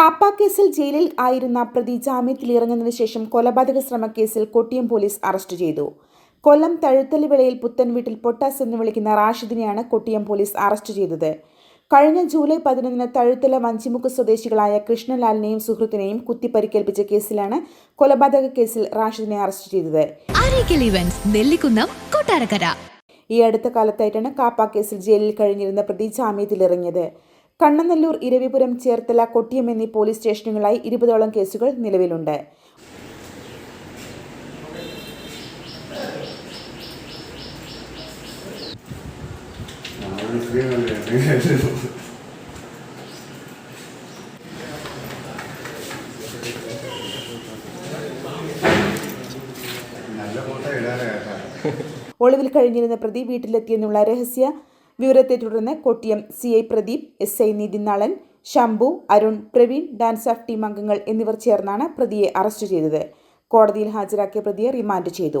കാപ്പ കേസിൽ ജയിലിൽ ആയിരുന്ന പ്രതി ജാമ്യത്തിൽ ഇറങ്ങുന്നതിന് ശേഷം കൊലപാതക ശ്രമക്കേസിൽ കൊട്ടിയം പോലീസ് അറസ്റ്റ് ചെയ്തു. കൊല്ലം തഴുത്തലി വിളയിൽ പുത്തൻ വീട്ടിൽ പൊട്ടാസ് എന്ന് വിളിക്കുന്ന റാഷിദിനെയാണ് കൊട്ടിയം പോലീസ് അറസ്റ്റ് ചെയ്തത്. കഴിഞ്ഞ ജൂലൈ പതിനൊന്നിന് തഴുത്തല വഞ്ചിമുക്ക് സ്വദേശികളായ കൃഷ്ണലാലിനെയും സുഹൃത്തിനെയും കുത്തിപ്പരിക്കേൽപ്പിച്ച കേസിലാണ് കൊലപാതക കേസിൽ റാഷിദിനെ അറസ്റ്റ് ചെയ്തത്. നെല്ലിക്കുന്നം കൊട്ടാരക്കര. ഈ അടുത്ത കാലത്തായിട്ടാണ് കാപ്പ കേസിൽ ജയിലിൽ കഴിഞ്ഞിരുന്ന പ്രതി ജാമ്യത്തിലിറങ്ങിയത് കണ്ണനല്ലൂർ ഇരവിപുരം ചേർത്തല കൊട്ടിയം എന്നീ പോലീസ് സ്റ്റേഷനുകളായി ഇരുപതോളം കേസുകൾ നിലവിലുണ്ട്. ഒളിവിൽ കഴിഞ്ഞിരുന്ന പ്രതി വീട്ടിലെത്തിയെന്നുള്ള രഹസ്യ വിവരത്തെ തുടർന്ന് Kottiyam C I Pradeep S I നിതിനാളൻ Shambhu Arun Praveen DANSAF team അംഗങ്ങൾ എന്നിവർ ചേർന്നാണ് പ്രതിയെ അറസ്റ്റ് ചെയ്തത്. കോടതിയിൽ ഹാജരാക്കിയ പ്രതിയെ റിമാൻഡ് ചെയ്തു.